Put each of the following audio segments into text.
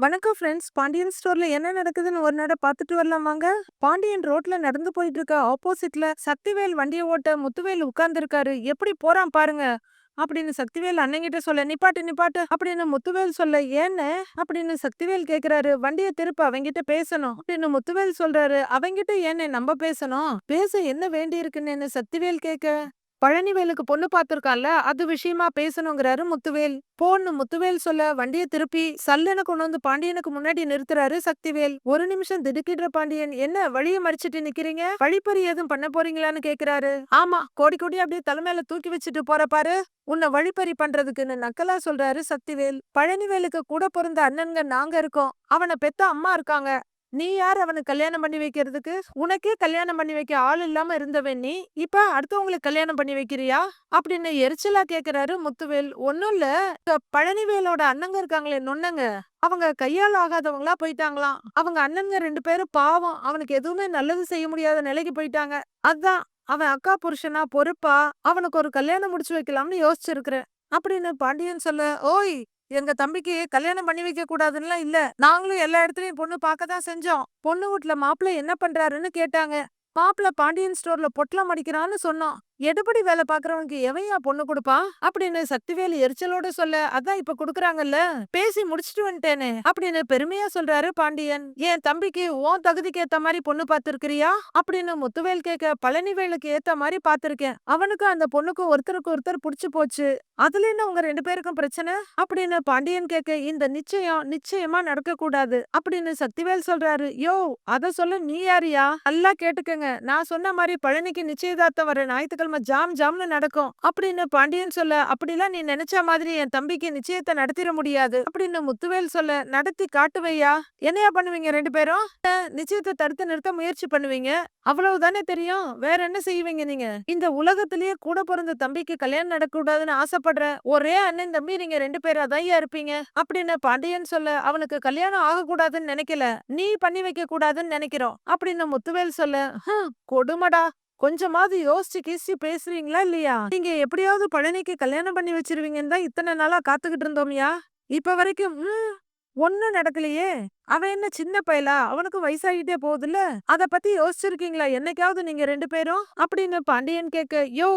வணக்கம் ஃப்ரெண்ட்ஸ் பாண்டியன் ஸ்டோர்ல என்ன நடக்குதுன்னு ஒரு நடை பார்த்துட்டு வரலாம் வாங்க பாண்டியன் ரோட்ல நடந்து போயிட்டு இருக்க ஆப்போசிட்ல சக்திவேல் வண்டியை ஓட்ட முத்துவேல் உட்கார்ந்துருக்காரு. எப்படி போறான் பாருங்க. அப்படின்னு சக்திவேல் அண்ணங்கிட்ட சொல்ல நிப்பாட்டு நிப்பாட்டு அப்படின்னு முத்துவேல் சொல்ல ஏன்னு? அப்படின்னு சக்திவேல் கேக்குறாரு. வண்டியை திருப்ப அவங்கிட்ட பேசணும். அப்படின்னு முத்துவேல் சொல்றாரு. அவங்கிட்ட ஏன்னு நம்ம பேசணும்? பேச என்ன வேண்டி இருக்குன்னு சக்திவேல் கேட்க பழனிவேலுக்கு பொண்ணு பார்த்திருக்கான்ல அது விஷயமா பேசணுங்கிறாரு முத்துவேல். போன்னு முத்துவேல் சொல்ல வண்டியை திருப்பி சல்லென கொண்டு வந்து பாண்டியனுக்கு முன்னாடி நிறுத்துறாரு சக்திவேல். ஒரு நிமிஷம் திடுக்கிடுற பாண்டியன் என்ன வழிய மறிச்சிட்டு நிக்கிறீங்க? வழிப்பறி எதுவும் பண்ண போறீங்களான்னு கேக்குறாரு. ஆமா கோடி கோடி அப்படியே தலைமையில தூக்கி வச்சுட்டு போற பாரு. உன்னை வழிப்பறி பண்றதுக்குன்னு நக்கலா சொல்றாரு சக்திவேல். பழனிவேலுக்கு கூட பிறந்த அண்ணன்கள் நாங்க இருக்கோம். அவனை பெத்த அம்மா இருக்காங்க. நீ யார் அவனுக்கு கல்யாணம் பண்ணி வைக்கிறதுக்கு? உனக்கே கல்யாணம் பண்ணி வைக்க ஆள் இல்லாம இருந்தவன் நீ. இப்ப அடுத்தவங்களுக்கு கல்யாணம் பண்ணி வைக்கிறியா? அப்படின்னு எரிச்சலா கேக்குறாரு முத்துவேல். ஒண்ணும் இல்ல. பழனிவேலோட அண்ணங்க இருக்காங்களே நொன்னங்க அவங்க கையால் ஆகாதவங்களா போயிட்டாங்களாம். அவங்க அண்ணங்க ரெண்டு பேரும் பாவம். அவனுக்கு எதுவுமே நல்லது செய்ய முடியாத நிலைக்கு போயிட்டாங்க. அதான் அவன் அக்கா புருஷனா பொறுப்பா அவனுக்கு ஒரு கல்யாணம் முடிச்சு வைக்கலாம்னு யோசிச்சிருக்கிறேன். அப்படின்னு பாண்டியன் சொல்ல ஓய் எங்க தம்பிக்கு கல்யாணம் பண்ணி வைக்க கூடாதுன்னுலாம் இல்ல. நாங்களும் எல்லா இடத்துலயும் பொண்ணு பார்க்க தான் செஞ்சோம். பொண்ணு வீட்ல மாப்பிள்ள என்ன பண்றாருன்னு கேட்டாங்க. மாப்பிள்ள பாண்டியன் ஸ்டோர்ல பொட்டலம் அடிக்கிறான்னு சொன்னோம் எடுபடி வேலை பாக்குறவனுக்கு எவையா பொண்ணு கொடுப்பா? அப்படின்னு சக்திவேலு எரிச்சலோட சொல்ல அதான் இப்ப குடுக்கறாங்கல்ல பேசி முடிச்சிட்டு வந்துட்டேனே அப்படின்னு பெருமையா சொல்றாரு பாண்டியன். என் தம்பிக்கு உன் தகுதிக்கு ஏத்த மாதிரி பொண்ணு பாத்துருக்கிறியா அப்படின்னு முத்துவேல் கேட்க பழனிவேலுக்கு ஏத்த மாதிரி பார்த்திருக்கேன். அவனுக்கு அந்த பொண்ணுக்கும் ஒருத்தருக்கு ஒருத்தர் புடிச்சு போச்சு. அதுல என்ன உங்க ரெண்டு பேருக்கும் பிரச்சனை? அப்படின்னு பாண்டியன் கேட்க இந்த நிச்சயம் நிச்சயமா நடக்க கூடாது அப்படின்னு சக்திவேல் சொல்றாரு. யோ அத சொல்ல நீ யாரியா? நல்லா கேட்டுக்கங்க. நான் சொன்ன மாதிரி பழனிக்கு நிச்சயதார்த்தம் வர ஞாயிற்றுக்கிழமை ஜாம் ஜாம்னு நடக்கும். அப்படின்னு பாண்டியன் சொல்ல அப்படிலாம் நீ நினைச்ச மாதிரி என் தம்பிக்கு நிச்சயத்தை நடத்திட முடியாது. அப்படின்னு முத்துவேல் சொல்ல நடத்தி காட்டுவையா? என்னையா பண்ணுவீங்க ரெண்டு பேரும்? அஹ், நிச்சயத்தை தடுத்து நிறுத்த முயற்சி பண்ணுவீங்க. அவ்வளவுதானே தெரியும். வேற என்ன செய்வீங்க நீங்க? இந்த உலகத்திலேயே கூட பிறந்த தம்பிக்கு கல்யாணம் நடக்கக்கூடாதுன்னு ஆசைப்படுற ஒரே அண்ணன் தம்பி நீங்க ரெண்டு பேரா தான் இருப்பீங்க. அப்படின்னு பாண்டியன் சொல்ல அவனுக்கு கல்யாணம் ஆகக்கூடாதுன்னு நினைக்கல. நீ பண்ணி வைக்க கூடாதுன்னு நினைக்கிறோம். அப்படின்னு முத்துவேல் சொல்ல கொடுமடா. கொஞ்சமாவது யோசிச்சு கீசி பேசுறீங்களா இல்லையா? நீங்க எப்படியாவது பழனிக்கு கல்யாணம் பண்ணி வச்சிருவீங்கன்னு தான் இத்தனை நாளா காத்துக்கிட்டு இருந்தோம்யா? இப்ப வரைக்கும் ஒன்னும் நடக்கலையே. அவன் என்ன சின்ன பயலா? அவனுக்கு வயசாகிட்டே போகுதுல்ல? அத பத்தி யோசிச்சிருக்கீங்களா? என்னைக்காவது நீங்க ரெண்டு பேரும்? அப்படின்னு பாண்டியன் கேட்க யோ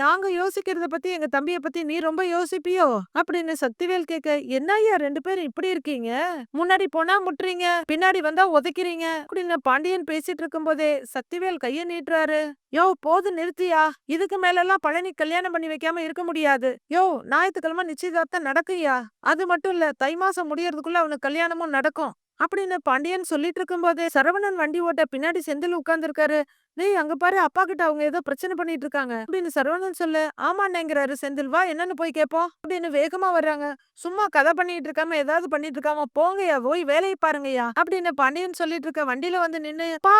நாங்க யோசிக்கிறத பத்தி எங்க தம்பிய பத்தி நீ ரொம்ப யோசிப்பியோ? அப்படின்னு சக்திவேல் கேட்க என்னய்யா ரெண்டு பேரும் இப்படி இருக்கீங்க? முன்னாடி போனா முட்டுறீங்க பின்னாடி வந்தா உதைக்கிறீங்க? அப்படின்னு பாண்டியன் பேசிட்டு இருக்கும்போதே சக்திவேல் கைய நீட்டுறாரு. யோ போது நிறுத்தியா? இதுக்கு மேல எல்லாம் பழனி கல்யாணம் பண்ணி வைக்காம இருக்க முடியாது. யோ ஞாயிற்றுக்கிழமை நிச்சயதார்த்தம் நடக்குயா அது மட்டும் இல்ல தை மாசம் முடியறதுக்குள்ள அவனுக்கு கல்யாணமும் நடக்கும். அப்படின்னு பாண்டியன் சொல்லிட்டு இருக்கும்போதே சரவணன் வண்டி ஓட்ட பின்னாடி செந்தில் உட்கார்ந்துருக்காரு. டேய் அங்க பாரு அப்பா கிட்ட அவங்க ஏதோ பிரச்சனை பண்ணிட்டு இருக்காங்க. அப்படின்னு சரவணன் சொல்லு ஆமாண்ணேங்கிறாரு செந்தில் வா என்னன்னு போய் கேட்போம் அப்படின்னு வேகமா வர்றாங்க. சும்மா கதை பண்ணிட்டு இருக்காம ஏதாவது பண்ணிட்டு இருக்காம போங்கய்யா போய் வேலையை பாருங்கய்யா. அப்படின்னு பாண்டியன் சொல்லிட்டு இருக்க வண்டியில வந்து நின்னு பா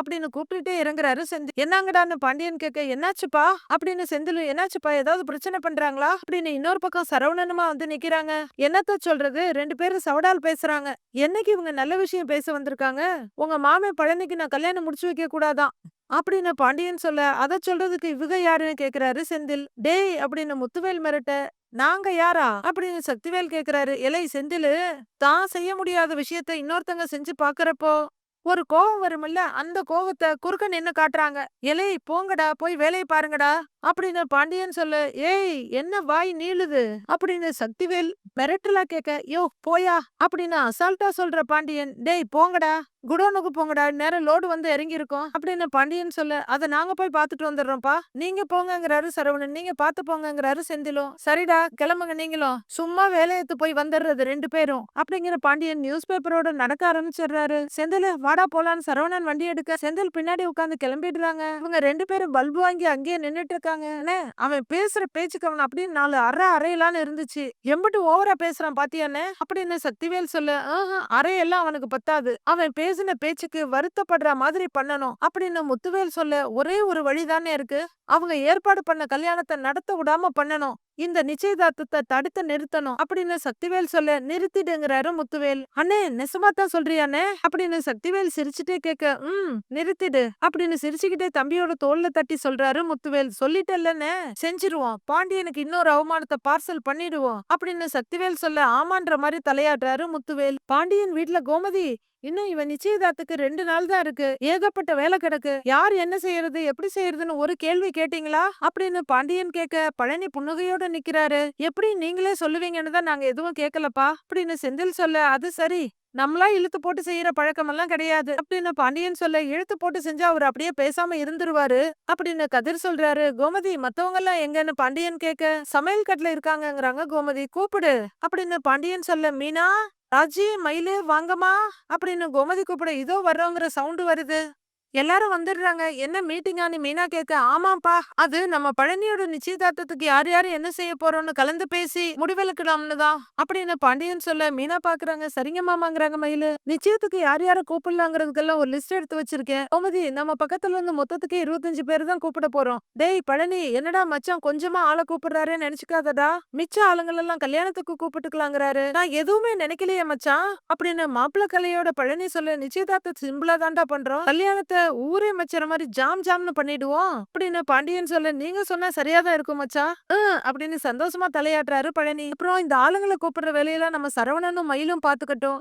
அப்படின்னு கூப்பிட்டுட்டே இறங்குறாரு செந்தில். என்னங்கடான்னு பாண்டியன் கேட்க என்னாச்சுப்பா? அப்படின்னு செந்தில் என்னாச்சுப்பா? ஏதாவது பிரச்சனை பண்றாங்களா? அப்படின்னு இன்னொரு பக்கம் சரவணனுமா வந்து நிக்கிறாங்க. என்னத்த சொல்றது? ரெண்டு பேரும் சவடால் பேசுறாங்க. என்னைக்கு இவங்க நல்ல விஷயம் பேச வந்திருக்காங்க? உங்க மாமே பழனிக்கு நான் கல்யாணம் முடிச்சு வைக்க கூடாதான். அப்படின்னு பாண்டியன் சொல்ல அத சொல்றதுக்கு இவங்க யாருன்னு கேக்குறாரு செந்தில். டேய் அப்படின்னு முத்துவேல் மிரட்ட நாங்க யாரா? அப்படின்னு சக்திவேல் கேக்குறாரு. இலை செந்திலு தான் செய்ய முடியாத விஷயத்த இன்னொருத்தங்க செஞ்சு பாக்குறப்போ ஒரு கோவம் வரும்ல அந்த கோவத்தை குறுக்க நின்னு காட்டுறாங்க. எலே போங்கடா போய் வேலையை பாருங்கடா அப்படின்னு பாண்டியன் சொல்ல ஏய் என்ன வாய் நீளுது? அப்படின்னு சக்திவேல் மிரட்டலா கேட்க யோ போயா அப்படின்னு அசால்ட்டா சொல்ற பாண்டியன் டேய் போங்கடா குடோனுக்கு போங்கடா நேரம் லோடு வந்து இறங்கி இருக்கும் அப்படின்னு பாண்டியன் சொல்ல அதை நாங்க போய் பாத்துட்டு வந்துடுறோம்ப்பா. நீங்க போங்கங்கிறாரு சரவணன் நீங்க பாத்து போங்கங்கிறாரு செந்திலும். சரிடா கிளம்புங்க நீங்களும். சும்மா வேலையத்து போய் வந்துடுறது ரெண்டு பேரும் அப்படிங்கிற பாண்டியன் நியூஸ் பேப்பரோட நடக்க ஆரம்பிச்சிடுறாரு. செந்தில வாடா போலான்னு சரவணன் வண்டி எடுக்க செந்தில் பின்னாடி உட்காந்து கிளம்பிடுறாங்க. இவங்க ரெண்டு பேரும் பல்பு வாங்கி அங்கேயே நின்றுட்டு இருக்காங்க அண்ணே, அவன் பேசுற பேச்சுக்கு அவன் அப்படின்னு நாலு அரை அறையலான்னு இருந்துச்சு. எம்பிட்டு ஓவரா பேசுறான் பாத்தியானே அப்படின்னு சக்திவேல் சொல்ல. அறையெல்லாம் அவனுக்கு பத்தாது. அவன் பேசின பேச்சுக்கு வருத்தப்படுற மாதிரி பண்ணணும் அப்படின்னு முத்துவேல் சொல்ல ஒரே ஒரு வழிதானே இருக்கு. அவங்க ஏற்பாடு பண்ண கல்யாணத்தை நடத்த விடாம பண்ணணும். இந்த நிச்சயதார்த்தத்தை தடுத்து நிறுத்தணும் அப்படின்னு சக்திவேல் சொல்ல நிறுத்திடுங்கிறாரு முத்துவேல். அண்ணே நெசமா தான் சொல்றியானே அப்படின்னு சக்திவேல் சிரிச்சுட்டே கேட்க உம் நிறுத்திடு அப்படின்னு சிரிச்சுக்கிட்டே தம்பியோட தோல்ல தட்டி சொல்றாரு முத்துவேல். சொல்லிட்டல்லன்னு செஞ்சிருவோம். பாண்டியனுக்கு இன்னொரு அவமானத்தை பார்சல் பண்ணிடுவோம் அப்படின்னு சக்திவேல் சொல்ல ஆமான்ற மாதிரி தலையாடுறாரு முத்துவேல். பாண்டியன் வீட்ல கோமதி இன்னும் இவன் நிச்சயதார்த்துக்கு ரெண்டு நாள் தான் இருக்கு. ஏகப்பட்ட வேலை கிடக்கு. யார் என்ன செய்யறது எப்படி செய்யறதுன்னு ஒரு கேள்வி கேட்டீங்களா? அப்படின்னு பாண்டியன் கேட்க பழனி புன்னகையோட நிக்கிறாரு. எப்படி நீங்களே சொல்லுவீங்கன்னு தான் நாங்க எதுவும் கேட்கலப்பா? அப்படின்னு செந்தில் சொல்ல அது சரி. நம்மளா இழுத்து போட்டு செய்யற பழக்கமெல்லாம் கிடையாது. அப்படின்னு பாண்டியன் சொல்ல இழுத்து போட்டு செஞ்சா அவர் அப்படியே பேசாம இருந்துருவாரு அப்படின்னு கதிர் சொல்றாரு. கோமதி மத்தவங்க எல்லாம் எங்கன்னு பாண்டியன் கேட்க சமையல் கட்ல இருக்காங்கங்கிறாங்க கோமதி கூப்பிடு அப்படின்னு பாண்டியன் சொல்ல மீனா ராஜி மயிலு வாங்கம்மா அப்படின்னு கோமதி கூப்பிட இதோ வர்றோங்கிற சவுண்டு வருது எல்லாரும் வந்துடுறாங்க. என்ன மீட்டிங்கான்னு மீனா கேட்க ஆமாப்பா அது நம்ம பழனியோட நிச்சயதார்த்தத்துக்கு யார் யாரு என்ன செய்ய போறோம்னு கலந்து பேசி முடிவெடுக்கலாம்னு தான். அப்படின்னு பாண்டியன் சொல்ல மீனா பாக்குறாங்க. சரிங்க மாமாங்கிறாங்க மயிலு. நிச்சயத்துக்கு யார் யார கூப்பிடலாங்கிறதுக்கெல்லாம் ஒரு லிஸ்ட் எடுத்து வச்சிருக்கேன். கோமதி நம்ம பக்கத்துல இருந்து மொத்தத்துக்கு இருபத்தஞ்சு பேர் தான் கூப்பிட போறோம். டேய் பழனி என்னடா மச்சான் கொஞ்சமா ஆளை கூப்பிடுறாருன்னு நினைச்சுக்காதடா. மிச்ச ஆளுங்கள் எல்லாம் கல்யாணத்துக்கு கூப்பிட்டுக்கலாங்கிறாரு. நான் எதுவுமே நினைக்கலையே மச்சான். அப்படின்னு மாப்பிள்ள கலையோட பழனி சொல்ல நிச்சயதார்த்த சிம்பிளா தான்டா பண்றோம். கல்யாணத்தை ஊரே மச்சற மாதிரி ஜாம் ஜாம்னு பண்ணிடுவோம். அப்படின்னு பாண்டியன் சொல்ல நீங்க சொன்னா சரியாதான் இருக்கும் மச்சா. அப்படின்னு சந்தோஷமா தலையாட்டுறாரு பழனி. அப்புறம் இந்த ஆளுங்களை கூப்பிடுற வேலையெல்லாம் நம்ம சரவணனும் மயிலும் பாத்துக்கட்டும்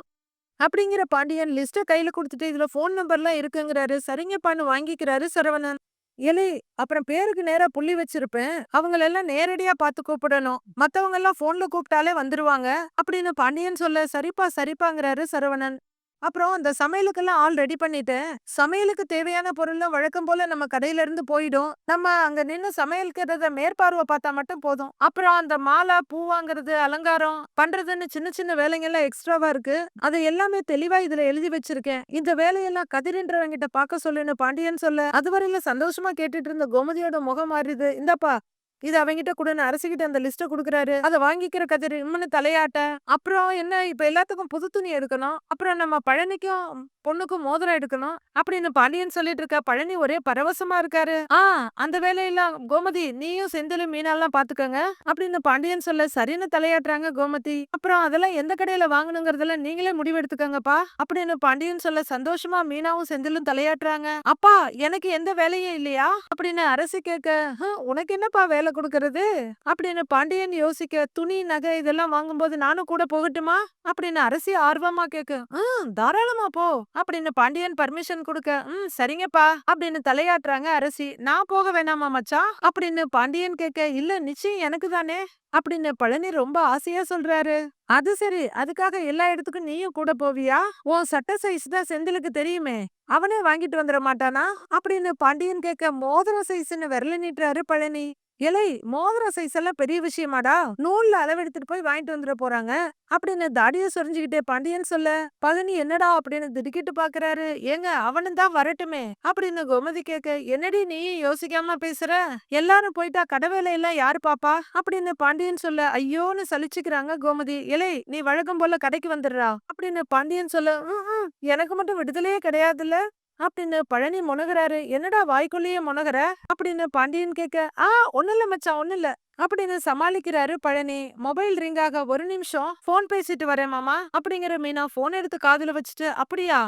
அப்படிங்கிற பாண்டியன் லிஸ்ட கையில கொடுத்துட்டு இதுல போன் நம்பர்லாம் இருக்குங்கிறாரு. சரிங்கப்பான்னு வாங்கிக்கிறாரு சரவணன். எலி அப்புறம் பேருக்கு நேரா புள்ளி வச்சிருப்பேன். அவங்களெல்லாம் நேரடியா பார்த்து கூப்பிடணும். மத்தவங்க எல்லாம் போன்ல கூப்பிட்டாலே வந்துருவாங்க. அப்படின்னு பாண்டியன் சொல்ல சரிப்பா சரிப்பாங்கிறாரு சரவணன். அப்புறம் அந்த சமையலுக்கெல்லாம் ஆள் ரெடி பண்ணிட்டேன் சமையலுக்கு தேவையான பொருள்லாம் வழக்கம் போல நம்ம கடையில இருந்து போயிடும். நம்ம அங்க நின்னு சமையல்கிறத மேற்பார்வை பார்த்தா மட்டும் போதும். அப்புறம் அந்த மாலை பூ வாங்குறது அலங்காரம் பண்றதுன்னு சின்ன சின்ன வேலைங்கெல்லாம் எக்ஸ்ட்ராவா இருக்கு. அது எல்லாமே தெளிவா இதுல எழுதி வச்சிருக்கேன். இந்த வேலையெல்லாம் கதிரின்றவங்கிட்ட பார்க்க சொல்லுன்னு பாண்டியன் சொல்ல. அதுவரையில சந்தோஷமா கேட்டுட்டு இருந்த கோமதியோட முகம் மாறிது இந்தப்பா இது அவங்கிட்ட கொடுன்னு அரசிக்கிட்ட அந்த லிஸ்ட கொடுக்குறாரு. அதை வாங்கிக்கிற கதிர் இம்முன்னு தலையாட்ட. அப்புறம் என்ன இப்ப எல்லாத்துக்கும் புது துணி எடுக்கணும். அப்புறம் நம்ம பழனிக்கும் பொண்ணுக்கும் மோதிரம் எடுக்கணும். அப்படின்னு பாண்டியன் சொல்லிட்டு இருக்க பழனி ஒரே பரவசமா இருக்காரு. ஆ அந்த வேலையெல்லாம் கோமதி நீயும் செந்திலும் மீனாலாம் பாத்துக்கோங்க அப்படின்னு பாண்டியன் சொல்ல சரின்னு தலையாட்டுறாங்க கோமதி. அப்புறம் அதெல்லாம் எந்த கடையில வாங்கணுங்கிறதெல்லாம் நீங்களே முடிவெடுத்துக்கோங்கப்பா அப்படின்னு பாண்டியன் சொல்ல சந்தோஷமா மீனாவும் செந்திலும் தலையாட்டுறாங்க. அப்பா எனக்கு எந்த வேலையும் இல்லையா? அப்படின்னு அரசி கேட்க உனக்கு என்னப்பா வேலை கொடுக்கறது? அப்படின்னு பாண்டியன் யோசிக்க துணி நகை இதெல்லாம் வாங்கும்போது நானும் கூட போகட்டுமா? அப்படின்னு அரசி ஆர்வமா கேட்க "ம், தாராளமா போ அப்படின்னு பாண்டியன் பர்மிஷன் கொடுக்க ம் சரிங்கப்பா அப்படின்னு தலையாட்டுறாங்க அரசி. நான் போக வேணாமா மச்சா அப்படின்னு பாண்டியன் கேட்க இல்ல நிச்சயம் எனக்கு தானே அப்படின்னு பழனி ரொம்ப ஆசையா சொல்றாரு. அது சரி அதுக்காக எல்லா இடத்துக்கும் நீயும் கூட போவியா? உன் சட்ட சைஸ் தான் செந்திலுக்கு தெரியுமே. அவனே வாங்கிட்டு வந்துட மாட்டானா? அப்படின்னு பாண்டியன் கேட்க மோதிர சைஸ்ன்னு விரல நீட்டுறாரு பழனி. இலை மோதிர சைஸ் எல்லாம் பெரிய விஷயமாடா? நூல்ல அளவெடுத்துட்டு போய் வாங்கிட்டு வந்துட போறாங்க. அப்படின்னு தாடிய சொரிஞ்சுக்கிட்டே பாண்டியன் சொல்ல பழனி என்னடா அப்படின்னு திடுக்கிட்டு பாக்குறாரு. ஏங்க அவனும் தான் வரட்டுமே. அப்படின்னு கோமதி கேட்க என்னடி நீ யோசிக்காம பேசுற? எல்லாரும் போயிட்டா கடை வேலையெல்லாம் யாரு பாப்பா? அப்படின்னு பாண்டியன் சொல்ல ஐயோன்னு சலிச்சுக்கிறாங்க கோமதி. இலை நீ வழக்கம் போல கடைக்கு வந்துடுறா. அப்படின்னு பாண்டியன் சொல்ல எனக்கு மட்டும் விடுதலையே கிடையாதுல்ல. அப்படின்னு பழனி முனகிறாரு. என்னடா வாய்க்குள்ளேயே முனகிற? அப்படின்னு பாண்டியன் கேட்க ஆ ஒண்ணு இல்ல மச்சான் ஒண்ணு இல்ல அப்படின்னு சமாளிக்கிறாரு பழனி. மொபைல் ரிங் ஆக ஒரு நிமிஷம் போன் பேசிட்டு வரேன் மாமா அப்படிங்கிற மீனா போன் எடுத்து காதுல வச்சுட்டு அப்படியா?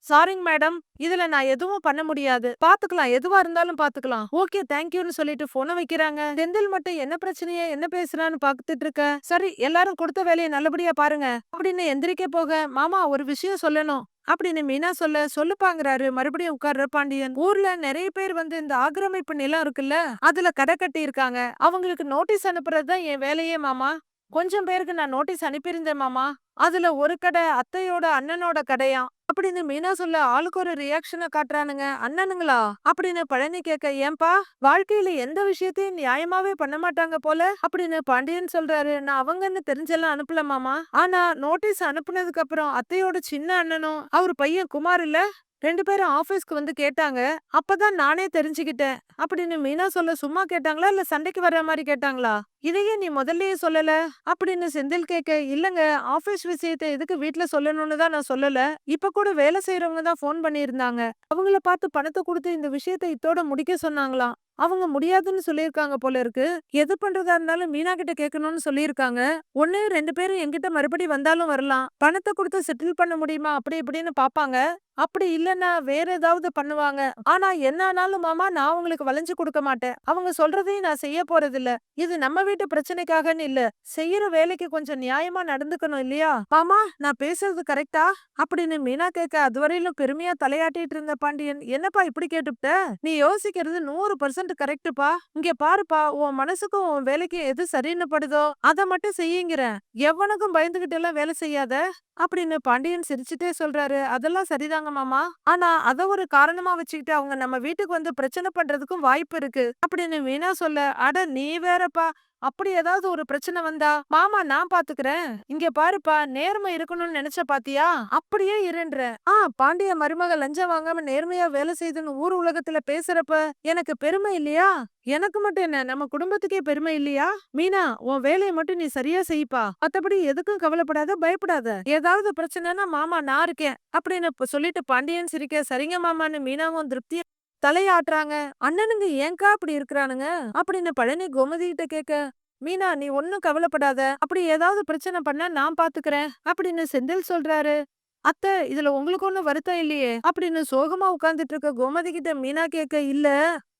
சாரிங் மேடம் இதுல நான் எதுவும் பண்ண முடியாது. பாத்துக்கலாம் எதுவா இருந்தாலும் பாத்துக்கலாம். ஓகே தேங்க்யூன்னு சொல்லிட்டு போன வைக்கிறாங்க. செந்தில் மட்டும் என்ன பிரச்சனைய? என்ன பேசுறான்னு பாத்துட்டு இருக்க? சரி எல்லாரும் கொடுத்த வேலையை நல்லபடியா பாருங்க. அப்படின்னு எந்திரிக்க போக மாமா ஒரு விஷயம் சொல்லணும். அப்படின்னு மீனா சொல்ல சொல்லுப்பாங்கிறாரு மறுபடியும் உட்கார்ற பாண்டியன். ஊர்ல நிறைய பேர் வந்து இந்த ஆக்கிரமிப்பு நிலம் இருக்குல்ல அதுல கடை கட்டி இருக்காங்க அவங்களுக்கு நோட்டீஸ் அனுப்புறதுதான் என் வேலையே மாமா. கொஞ்சம் பேருக்கு நான் நோட்டீஸ் அனுப்பியிருந்தேன் மாமா. அதுல ஒரு கடை அத்தையோட அண்ணனோட கடையாம். அப்படின்னு மீனா சொல்ல ஆளுக்கு ஒரு ரியாக்ஷனை காட்டுறானுங்க. அண்ணனுங்களா? அப்படின்னு பழனி கேட்க ஏன்பா வாழ்க்கையில எந்த விஷயத்தையும் நியாயமாவே பண்ண மாட்டாங்க போல? அப்படின்னு பாண்டியன் சொல்றாரு நான் அவங்கன்னு தெரிஞ்செல்லாம் அனுப்பல மாமா. ஆனா நோட்டீஸ் அனுப்புனதுக்கு அப்புறம் அத்தையோட சின்ன அண்ணனும் அவர் பையன் குமார் இல்ல? ரெண்டு பேரும் ஆபீஸ்க்கு வந்து கேட்டாங்க. அப்பதான் நானே தெரிஞ்சுக்கிட்டேன். அப்படின்னு மீனா சொல்ல சும்மா கேட்டாங்களா? இல்ல சண்டைக்கு வர்ற மாதிரி கேட்டாங்களா? இதையே நீ முதல்லயே சொல்லல? அப்படின்னு செந்தில் கேட்க இல்லங்க ஆபீஸ் விஷயத்த எதுக்கு வீட்ல சொல்லணும்னு தான் நான் சொல்லல. இப்ப கூட வேலை செய்யறவங்க தான் ஃபோன் பண்ணியிருந்தாங்க. அவங்கள பார்த்து பணத்தை கொடுத்து இந்த விஷயத்த இத்தோட முடிக்க சொன்னாங்களாம். அவங்க முடியாதுன்னு சொல்லியிருக்காங்க போல இருக்கு. எது பண்றதா இருந்தாலும் மீனா கிட்ட கேட்கணும்னு சொல்லியிருக்காங்க. ஒன்னு ரெண்டு பேரும் என்கிட்ட மறுபடி வந்தாலும் வரலாம். பணத்தை கொடுத்து செட்டில் பண்ண முடியுமா? அப்படி இப்படின்னு பாப்பாங்க அப்படி இல்லைன்னா வேற ஏதாவது பண்ணுவாங்க. ஆனா என்ன ஆனாலும் மாமா நான் உங்களுக்கு வளைஞ்சு கொடுக்க மாட்டேன். அவங்க சொல்றதையும் நான் செய்ய போறதில்ல. இது நம்ம வீட்டு பிரச்சனைக்காகன்னு இல்ல. செய்யற வேலைக்கு கொஞ்சம் நியாயமா நடந்துக்கணும் இல்லையா? மாமா நான் பேசுறது கரெக்டா? அப்படின்னு மீனா கேட்க அதுவரையிலும் பெருமையா தலையாட்டிட்டு இருந்த பாண்டியன் என்னப்பா இப்படி கேட்டுப்ட நீ யோசிக்கிறது நூறு பர்சன்ட் கரெக்டுப்பா இங்க பாருப்பா உன் மனசுக்கும் உன் வேலைக்கும் எது சரின்னு படுதோ அதை மட்டும் செய்யுங்கிறேன். எவனுக்கும் பயந்துகிட்டு எல்லாம் வேலை செய்யாத? அப்படின்னு பாண்டியன் சிரிச்சுட்டே சொல்றாரு. அதெல்லாம் சரிதாங்க மாமா. ஆனா அத ஒரு காரணமா வச்சுக்கிட்டு அவங்க நம்ம வீட்டுக்கு வந்து பிரச்சனை பண்றதுக்கும் வாய்ப்பு இருக்கு. அப்படின்னு வீணா சொல்ல அட நீ வேறப்பா. அப்படி ஏதாவது ஒரு பிரச்சனை வந்தா மாமா நான் பாத்துக்கிறேன். இங்க பாருப்பா நேர்மை இருக்கணும்னு நினைச்ச பாத்தியா? அப்படியே இருன்ற ஆ பாண்டிய மருமக லஞ்சம் வாங்காம நேர்மையா வேலை செய்துன்னு ஊர் உலகத்துல பேசுறப்ப எனக்கு பெருமை இல்லையா? எனக்கு மட்டும் என்ன நம்ம குடும்பத்துக்கே பெருமை இல்லையா? மீனா உன் வேலையை மட்டும் நீ சரியா செய்ப்பா. மத்தபடி எதுக்கும் கவலைப்படாத பயப்படாத. ஏதாவது பிரச்சனைனா மாமா நான் இருக்கேன். அப்படின்னு சொல்லிட்டு பாண்டியன் சிரிக்க சரிங்க மாமான்னு மீனாவும் திருப்தியா தலையாட்டுறாங்க. அண்ணனுங்க ஏங்கா அப்படி இருக்கிறானுங்க? அப்படின்னு பழனி கோமதி கிட்ட கேட்க மீனா நீ ஒன்னும் கவலைப்படாத. அப்படி ஏதாவது பிரச்சனை பண்ணா நான் பாத்துக்கிறேன். அப்படின்னு செந்தில் சொல்றாரு. அத்தை இதுல உங்களுக்கு ஒன்னும் வருத்தம் இல்லையே? அப்படின்னு சோகமா உட்கார்ந்துட்டு இருக்க கோமதி கிட்ட மீனா கேட்க இல்ல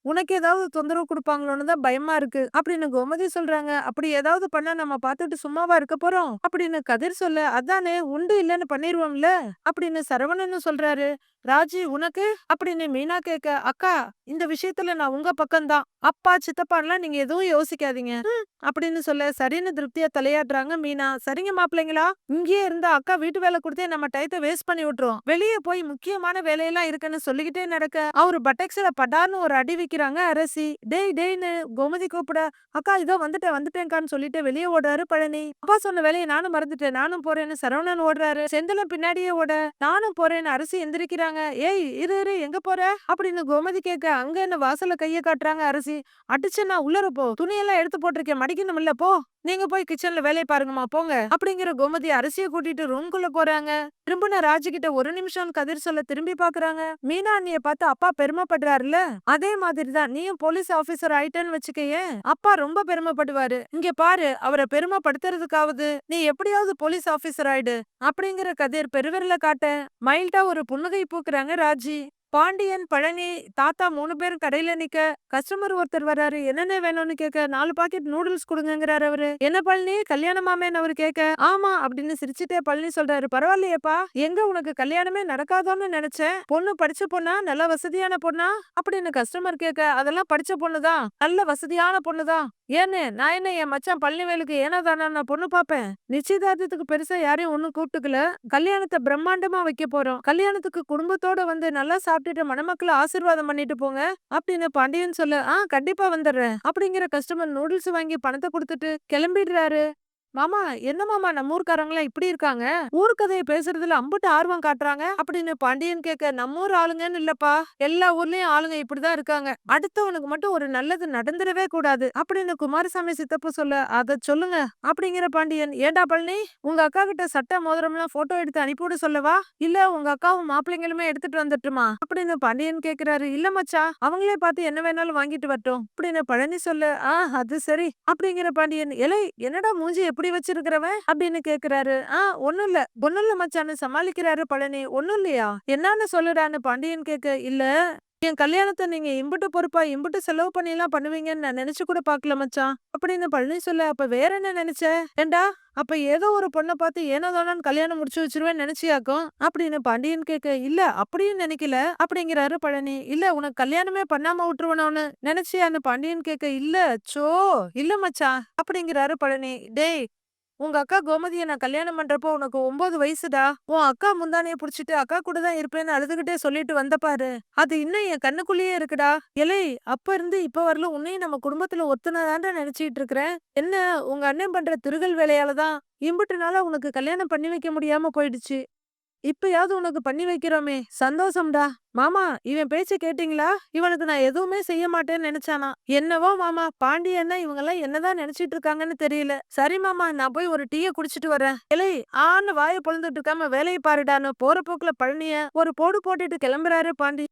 உனக்கு ஏதாவது தொந்தரவு கொடுப்பாங்களோன்னு தான் பயமா இருக்கு. அப்படின்னு கோமதி சொல்றாங்க. அப்படி ஏதாவது பண்ணா நம்ம பார்த்துட்டு சும்மாவா இருக்க போறோம். அப்படின்னு கதிர் சொல்ல அதானே உண்டு இல்லைன்னு பண்ணிருவோம்ல? அப்படின்னு சரவணன்னு சொல்றாரு. ராஜி உனக்கு? அப்படின்னு மீனா கேட்க அக்கா இந்த விஷயத்துல நான் உங்க பக்கம்தான். அப்பா சித்தப்பான்லாம் நீங்க எதுவும் யோசிக்காதீங்க. அப்படின்னு சொல்ல சரின்னு திருப்தியா தலையாடுறாங்க மீனா. சரிங்க மாப்பிள்ளைங்களா இங்கேயே இருந்தா அக்கா வீட்டு வேலை கொடுத்தே நம்ம டயத்தை வேஸ்ட் பண்ணி விட்டுரும் வெளியே போய் முக்கியமான வேலையெல்லாம் இருக்குன்னு சொல்லிக்கிட்டே நடக்க. அவரு பட்டெக்ஸ்ல படார்னு ஒரு அடி வைக்கிறாங்க அரசி டேய் டேய்னு கோமதி கூப்பிட அக்கா இதோ வந்துட்டேன் வந்துட்டேங்கான்னு சொல்லிட்டு வெளியே ஓடுறாரு பழனி. அப்பா சொன்ன வேலையை நானும் மறந்துட்டேன் நானும் போறேன்னு சரவணன் ஓடுறாரு. செந்தலம் பின்னாடியே ஓட நானும் போறேன்னு அரசி எந்திரிக்கிறாங்க. ஏய் இரு இரு எங்க போற? அப்படின்னு கோமதி கேட்க அங்க என்ன வாசல்ல கைய காட்டுறாங்க அரசி. அடிச்சு நான் உள்ளர போ. துணியெல்லாம் எடுத்து போட்டிருக்கேன் மடிக்கணும் இல்ல போ. நீங்க போய் கிச்சன்ல வேலையை பாருங்கம்மா போங்க. அப்படிங்கிற கோமதி அரிசிய கூட்டிட்டு ரூம்குள்ள போறாங்க. திரும்பின ராஜு கிட்ட ஒரு நிமிஷம் கதிர் சொல்ல திரும்பி பாக்குறாங்க. மீனா அண்ணிய பார்த்து அப்பா பெருமைப்படுறாருல அதே மாதிரி தான் நீயும் போலீஸ் ஆபீசர் ஆயிட்டேன்னு வச்சுக்கயே அப்பா ரொம்ப பெருமைப்படுவாரு. இங்க பாரு அவரை பெருமைப்படுத்துறதுக்காவது நீ எப்படியாவது போலீஸ் ஆபீசர் ஆயிடு. அப்படிங்கிற கதிர் பெருவிரல காட்ட மைல்டா ஒரு புன்னகை பூக்குறாங்க ராஜி. பாண்டியன் பழனி தாத்தா மூணு பேரும் கடையில நிக்க கஸ்டமர் ஒருத்தர் வராரு என்னென்ன வேணும்னு கேட்க நாலு பாக்கெட் நூடுல்ஸ் கொடுங்கிறாரு அவரு. என்ன பழனி? கல்யாணமாமேன்னு அவரு கேட்க ஆமா அப்படின்னு சிரிச்சுட்டே பழனி சொல்றாரு. பரவாயில்லையேப்பா எங்க உனக்கு கல்யாணமே நடக்காதோன்னு நினைச்சேன். பொண்ணு படிச்ச பொண்ணா? நல்ல வசதியான பொண்ணா? அப்படின்னு கஸ்டமர் கேட்க அதெல்லாம் படிச்ச பொண்ணுதான் நல்ல வசதியான பொண்ணுதான் ஏன்னு நான் என்ன என் மச்சான் பழனிவேலுக்கு ஏனோ தானா நான் பொண்ணு பாப்பேன்? நிச்சயதார்த்தத்துக்கு பெருசா யாரையும் ஒன்னும் கூப்பிட்டுக்கல. கல்யாணத்தை பிரம்மாண்டமா வைக்க போறோம். கல்யாணத்துக்கு குடும்பத்தோட வந்து நல்லா சாப்பிட்டுட்டு மணமக்களை ஆசீர்வாதம் பண்ணிட்டு போங்க அப்படின்னு பாண்டியன் சொல்ல ஆ கண்டிப்பா வந்துடுறேன். அப்படிங்கிற கஸ்டமர் நூடுல்ஸ் வாங்கி பணத்தை கொடுத்துட்டு கிளம்பிடுறாரு. மாமா என்ன மாமா நம்ம ஊர்க்காரங்களா இப்படி இருக்காங்க? ஊர் கதையை பேசுறதுல அம்புட்டு ஆர்வம் காட்டுறாங்க? அப்படின்னு பாண்டியன் கேட்க நம்ம ஊர் ஆளுங்கன்னு இல்லப்பா. எல்லா ஊர்லயும் ஆளுங்க இப்படிதான் இருக்காங்க. அடுத்தவனுக்கு மட்டும் ஒரு நல்லது நடந்துடவே கூடாது. அப்படின்னு குமாரசாமி சித்தப்பு சொல்ல அத சொல்லுங்க. அப்படிங்கிற பாண்டியன் ஏண்டா பழனி உங்க அக்கா கிட்ட சட்ட மோதிரம் எல்லாம் போட்டோ எடுத்து அனுப்பிவிட சொல்லவா? இல்ல உங்க அக்காவும் மாப்பிள்ளைங்களுமே எடுத்துட்டு வந்துட்டுமா? அப்படின்னு பாண்டியன் கேக்குறாரு இல்ல மச்சா அவங்களே பார்த்து என்ன வேணாலும் வாங்கிட்டு வரட்டும். அப்படின்னு பழனி சொல்ல ஆ அது சரி. அப்படிங்கிற பாண்டியன் எலை என்னடா மூஞ்சி எப்படி வச்சிருக்கிறவன்? அப்படின்னு கேக்குறாரு. ஆஹ் ஒண்ணும் இல்ல. ஒண்ணும் இல்ல மச்சான்னு சமாளிக்கிறாரு பழனி. ஒண்ணும் இல்லையா? என்னன்னு சொல்லுடான்னு பாண்டியன் கேட்க இல்ல என் கல்யாணத்தை நீங்க இம்புட்டு பொறுப்பா இம்புட்டு செலவு பண்ணி எல்லாம் பண்ணுவீங்கன்னு நான் நினைச்சு கூட பாக்கல மச்சான். அப்படின்னு பழனி சொல்ல அப்ப வேற என்ன நினைச்ச? ஏண்டா அப்ப ஏதோ ஒரு பொண்ணை பார்த்து ஏனோ தானோன்னு கல்யாணம் முடிச்சு வச்சிருவேன் நினைச்சியாக்கும்? அப்படின்னு பாண்டியன் கேட்க இல்ல அப்படியும் நினைக்கல அப்படிங்கிறாரு பழனி. இல்ல உனக்கு கல்யாணமே பண்ணாம விட்டுருவனோன்னு நினைச்சியான்னு பாண்டியன் கேட்க இல்ல சோ இல்ல மச்சான் அப்படிங்கிறாரு பழனி. டேய் உங்க அக்கா கோமதிய நான் கல்யாணம் பண்றப்போ உனக்கு ஒன்பது வயசுடா. உன் அக்கா முந்தானைய புடிச்சிட்டு அக்கா கூட தான் இருப்பேன்னு அழுதுகிட்டே சொல்லிட்டு வந்த பாரு. அது இன்னும் என் கண்ணுக்குள்ளேயே இருக்குடா. எலை அப்ப இருந்து இப்ப வரல உன்னையும் நம்ம குடும்பத்துல ஒத்துனதான்டா நினைச்சிட்டு இருக்கிறேன். என்ன உங்க அண்ணன் பண்ற திருகல் வேலையாலதான் தான் உனக்கு கல்யாணம் பண்ணி வைக்க முடியாம போயிடுச்சு. இப்பயாவது உனக்கு பண்ணி வைக்கிறோமே. சந்தோஷம்டா. மாமா இவன் பேச்ச கேட்டீங்களா? இவனுக்கு நான் எதுவுமே செய்ய மாட்டேன்னு நினைச்சானா? என்னவோ மாமா பாண்டியன்னா இவங்க எல்லாம் என்னதான் நினைச்சிட்டு இருக்காங்கன்னு தெரியல. சரி மாமா நான் போய் ஒரு டீய குடிச்சிட்டு வரேன். இலை ஆன்னு வாயை பொழுந்துட்டு இருக்காம வேலையை பாருடான்னு போற போக்குல பழனிய ஒரு போடு போட்டுட்டு கிளம்புறாரு பாண்டி.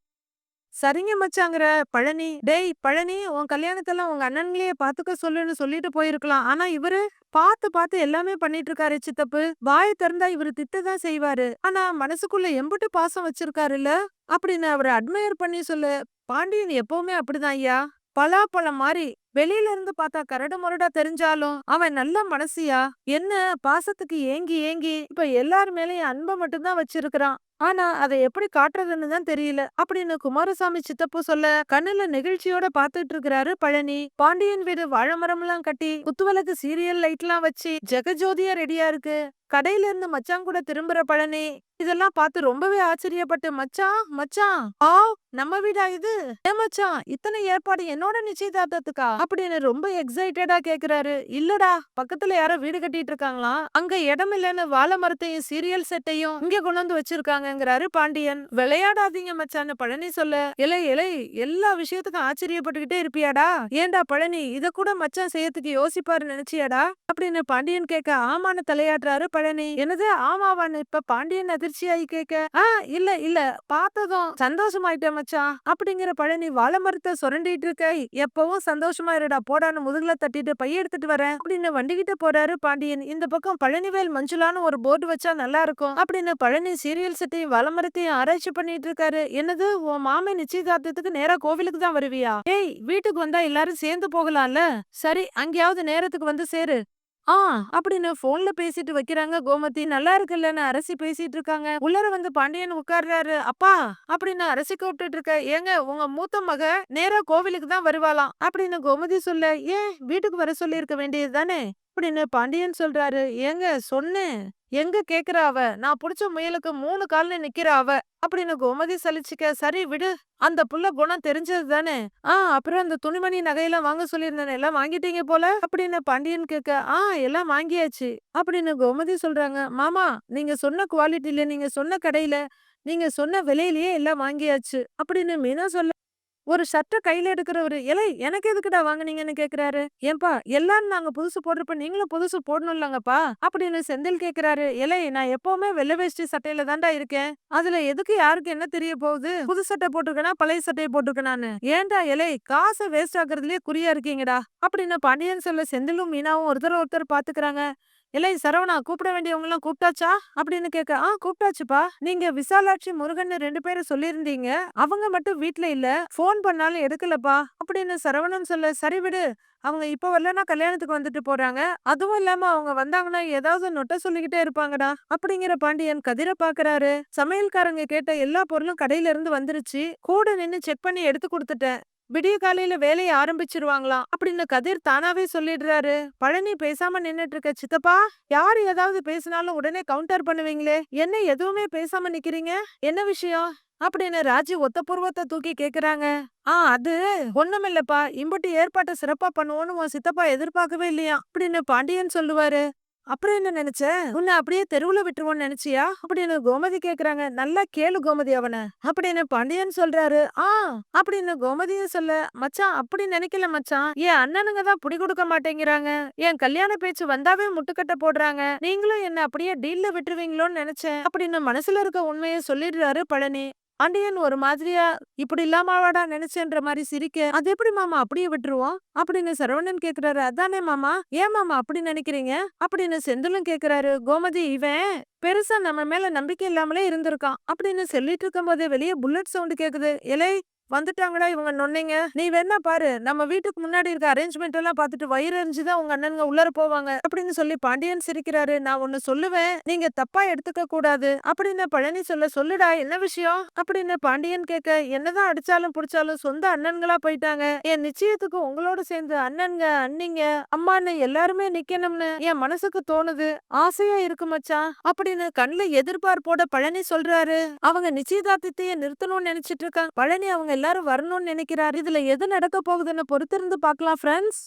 சரிங்க மச்சாங்கிற பழனி டேய் பழனி உன் கல்யாணத்தெல்லாம் உங்க அண்ணன்களையே பாத்துக்க சொல்லுன்னு சொல்லிட்டு போயிருக்கலாம். ஆனா இவரு பாத்து பாத்து எல்லாமே பண்ணிட்டு இருக்காரு சித்தப்பு. வாயை திறந்தா இவரு திட்டதான் செய்வாரு. ஆனா மனசுக்குள்ள எம்புட்டு பாசம் வச்சிருக்காருல்ல? அப்படின்னு அவரை அட்மையர் பண்ணி சொல்லு. பாண்டியன் எப்பவுமே அப்படிதான் ஐயா. பலாப்பழம் மாதிரி வெளியில இருந்து பார்த்தா கரடு முரடா தெரிஞ்சாலும் அவன் நல்ல மனசியா? என்ன? பாசத்துக்கு ஏங்கி ஏங்கி இப்ப எல்லார் மேலயும் அன்பை மட்டும்தான் வச்சிருக்கிறான். ஆனா அதை எப்படி காட்டுறதுன்னு தான் தெரியல. அப்படின்னு குமாரசாமி சித்தப்பு சொல்ல கண்ணுல நெகிழ்ச்சியோட பாத்துட்டு இருக்கிறாரு பழனி. பாண்டியன் வீடு வாழைமரம் எல்லாம் கட்டி குத்துவிளக்கு சீரியல் லைட் எல்லாம் வச்சு ஜெகஜோதியா ரெடியா இருக்கு. கடையில இருந்து மச்சான் கூட திரும்புற பழனி. இதெல்லாம் பார்த்து ரொம்பவே ஆச்சரியப்பட்டு மச்சான் மச்சான் ஆ நம்ம வீடா இது? ஏ மச்சான் இத்தனை ஏற்பாடு என்னோட நிச்சயதார்த்தத்துக்கா? அப்படின்னு ரொம்ப எக்ஸைட்டடா கேக்குறாரு. இல்லடா பக்கத்துல யாரோ வீடு கட்டிட்டு இருக்காங்களாம் அங்க இடம் இல்லைன்னு வாழை மரத்தையும் சீரியல் செட்டையும் இங்க கொண்டு வந்து வச்சிருக்காங்கிறாரு பாண்டியன். விளையாடாதீங்க மச்சான்னு பழனி சொல்ல. இலை இலை எல்லா விஷயத்துக்கும் ஆச்சரியப்பட்டுக்கிட்டே இருப்பியாடா? ஏன்டா பழனி இத கூட மச்சான் செய்யறதுக்கு யோசிப்பாரு நினைச்சியாடா? அப்படின்னு பாண்டியன் கேட்க ஆமான்னு தலையாடுறாரு பழனி. என்னது ஆமாவான்னு இப்ப பாண்டியன் அதிர்ச்சியாயி கேட்க ஆ இல்ல இல்ல பார்த்ததும் சந்தோஷமாயிட்டேன் மச்சான். அப்படிங்கிற பழனி வாழை மரத்தை சுரண்டிட்டு இருக்க எப்பவும் சந்தோஷமா இருடா போடான்னு முதுகுல தட்டிட்டு பைய எடுத்துட்டு வரேன் அப்படின்னு வண்டிகிட்ட போறாரு பாண்டியன். இந்த பக்கம் பழனிவேல் மஞ்சுளான்னு ஒரு போர்டு வச்சா நல்லா இருக்கும் அப்படின்னு பழனி சீரியல் செட்டையும் வளமரத்தையும் ஆராய்ச்சி பண்ணிட்டு இருக்காரு. என்னது உன் மாமே நிச்சயதார்த்தத்துக்கு நேரா கோவிலுக்கு தான் வருவியா? ஏய் வீட்டுக்கு வந்தா எல்லாரும் சேர்ந்து போகலாம்ல? சரி அங்கேயாவது நேரத்துக்கு வந்து சேரு. ஆ அப்படின்னு போன்ல பேசிட்டு வைக்கிறாங்க. கோமதி நல்லா இருக்குல்லன்னு அரசி பேசிட்டு இருக்காங்க. உள்ளர வந்து பாண்டியன் உட்கார்றாரு. அப்பா அப்படின்னு அரசி கூப்பிட்டுட்டு இருக்க ஏங்க உங்க மூத்த மக நேரா கோவிலுக்கு தான் வருவாளாம். அப்படின்னு கோமதி சொல்ல ஏன் வீட்டுக்கு வர சொல்லி இருக்க வேண்டியது தானே அப்படின்னு பாண்டியன் சொல்றாரு. ஏங்க சொன்னேன். எங்க கேக்குற அவ? நான் புடிச்ச முயலுக்கு மூணு கால்ல நிக்கிறா அவ? அப்படின்னு கோமதி சலிச்சுக்க சரி விடு. அந்த புள்ள குணம் தெரிஞ்சது தானே? ஆ அப்புறம் அந்த துணிமணி நகையெல்லாம் வாங்க சொல்லியிருந்தேன். எல்லாம் வாங்கிட்டீங்க போல? அப்படின்னு பாண்டியன் கேட்க ஆ எல்லாம் வாங்கியாச்சு. அப்படின்னு கோமதி சொல்றாங்க மாமா நீங்க சொன்ன குவாலிட்டியில நீங்க சொன்ன கடையில நீங்க சொன்ன விலையிலேயே எல்லாம் வாங்கியாச்சு. அப்படின்னு மீனா சொல்ல ஒரு ஷர்ட்டை கையில எடுக்கிறவரு இலை எனக்கு எதுக்குடா வாங்குனீங்கன்னு கேக்குறாரு? ஏன்பா எல்லாரும் நாங்க புதுசு போடுறப்ப நீங்களும் புதுசு போடணும்லங்கப்பா? அப்படின்னு செந்தில் கேக்குறாரு. இலை நான் எப்பவுமே வெள்ளை வேஷ்டி சட்டையில தான்டா இருக்கேன். அதுல எதுக்கு யாருக்கு என்ன தெரிய போகுது? புது சட்டை போட்டிருக்கனா பழைய சட்டையை போட்டிருக்கனான்னு. ஏன்டா இலை காசை வேஸ்ட் ஆகுறதுலயே குறியா இருக்கீங்கடா? அப்படின்னு பாண்டியன் சொல்ல செந்திலும் மீனாவும் ஒருத்தர் ஒருத்தர் பாத்துக்கிறாங்க. இல்லை சரவணா கூப்பிட வேண்டியவங்களாம் கூப்பிட்டாச்சா? அப்படின்னு கேட்க ஆ கூப்பிட்டாச்சுப்பா. நீங்க விசாலாட்சி முருகன் ரெண்டு பேரும் சொல்லியிருந்தீங்க. அவங்க மட்டும் வீட்டுல இல்ல. போன் பண்ணாலும் எடுக்கலப்பா. அப்படின்னு சரவணன் சொல்ல சரி விடு. அவங்க இப்ப வரலன்னா கல்யாணத்துக்கு வந்துட்டு போறாங்க. அதுவும் இல்லாம அவங்க வந்தாங்கன்னா ஏதாவது நொட்ட சொல்லிக்கிட்டே இருப்பாங்கடா. அப்படிங்கிற பாண்டியன் கதிரை பாக்குறாரு சமையல்காரங்க கேட்ட எல்லா பொருளும் கடையில இருந்து வந்துருச்சு. கூட நின்னு செக் பண்ணி எடுத்து கொடுத்துட்டேன். விடிய காலையில வேலையை ஆரம்பிச்சிருவாங்களாம் அப்படின்னு கதிர் தானாவே சொல்லிடுறாரு. பழனி பேசாம நின்னுட்டு இருக்க சித்தப்பா யாரு ஏதாவது பேசினாலும் உடனே கவுண்டர் பண்ணுவீங்களே? என்ன எதுவுமே பேசாம நிக்கிறீங்க? என்ன விஷயம்? அப்படின்னு ராஜி ஒத்த பூர்வத்தை தூக்கி கேக்குறாங்க. ஆ அது ஒண்ணுமில்லப்பா. இம்புட்டு ஏற்பாட்டை சிறப்பா பண்ணுவோன்னு உன் சித்தப்பா எதிர்பார்க்கவே இல்லையா அப்படின்னு பாண்டியன் சொல்லுவாரு. அப்புறம் என்ன நினைச்ச? உன்னை அப்படியே தெருவுல விட்டுருவோன்னு நினைச்சியா? அப்படின்னு கோமதி கேக்குறாங்க. நல்லா கேளு கோமதி அவன. அப்படின்னு பாண்டியன் சொல்றாரு? ஆ அப்படின்னு கோமதியும் சொல்ல. மச்சான் அப்படி நினைக்கல மச்சான். என் அண்ணனுங்க தான் புடி கொடுக்க மாட்டேங்கிறாங்க. என் கல்யாண பேச்சு வந்தாவே முட்டுக்கட்ட போடுறாங்க. நீங்களும் என்ன அப்படியே டீல்ல விட்டுருவீங்களோன்னு நினைச்சேன். அப்படின்னு மனசுல இருக்க உண்மையை சொல்லிடுறாரு பழனி. பாண்டியன் ஒரு மாதிரியா இப்படி இல்லாமாவாடா நினைச்சேன்ற மாதிரி சிரிக்க அது எப்படி மாமா அப்படியே விட்டுருவோம்? அப்படின்னு சரவணன் கேக்குறாரு. அதானே மாமா ஏன் மாமா அப்படி நினைக்கிறீங்க? அப்படின்னு செந்திலும் கேக்குறாரு. கோமதி இவன் பெருசா நம்ம மேல நம்பிக்கை இல்லாமலே இருந்திருக்கான். அப்படின்னு சொல்லிட்டு இருக்கும் போதே வெளியே புல்லட் சவுண்ட் கேக்குது. இலை வந்துட்டாங்கடா இவங்க நொன்னைங்க நீ வேணா பாரு நம்ம வீட்டுக்கு முன்னாடி இருக்க அரேஞ்ச்மெண்ட் எல்லாம் பார்த்துட்டு வயிறு எரிஞ்சுதான் உங்க அண்ணனுங்க உள்ளர போவாங்க அப்படின்னு சொல்லி பாண்டியன் சிரிக்கிறாரு. நான் ஒண்ணு சொல்லுவேன் நீங்க தப்பா எடுத்துக்க கூடாது. அப்படின்னு பழனி சொல்ல சொல்லுடா என்ன விஷயம்? அப்படின்னு பாண்டியன் கேட்க என்னதான் அடிச்சாலும் பிடிச்சாலும் சொந்த அண்ணன்களா போயிட்டாங்க. என் நிச்சயத்துக்கு உங்களோட சேர்ந்து அண்ணன்ங்க அண்ணிங்க அம்மான்னு எல்லாருமே நிக்கணும்னு என் மனசுக்கு தோணுது. ஆசையா இருக்கு மச்சான் அப்படின்னு கண்ணுல எதிர்பார்ப்போட பழனி சொல்றாரு. அவங்க நிச்சயதார்த்தத்தையே நிறுத்தணும்னு நினைச்சிட்டு இருக்காங்க. பழனி அவங்க எல்லாரும் வரணும்னு நினைக்கிறாரு. இதுல எது நடக்க போகுதுன்னு பொறுத்திருந்து பார்க்கலாம் ஃப்ரெண்ட்ஸ்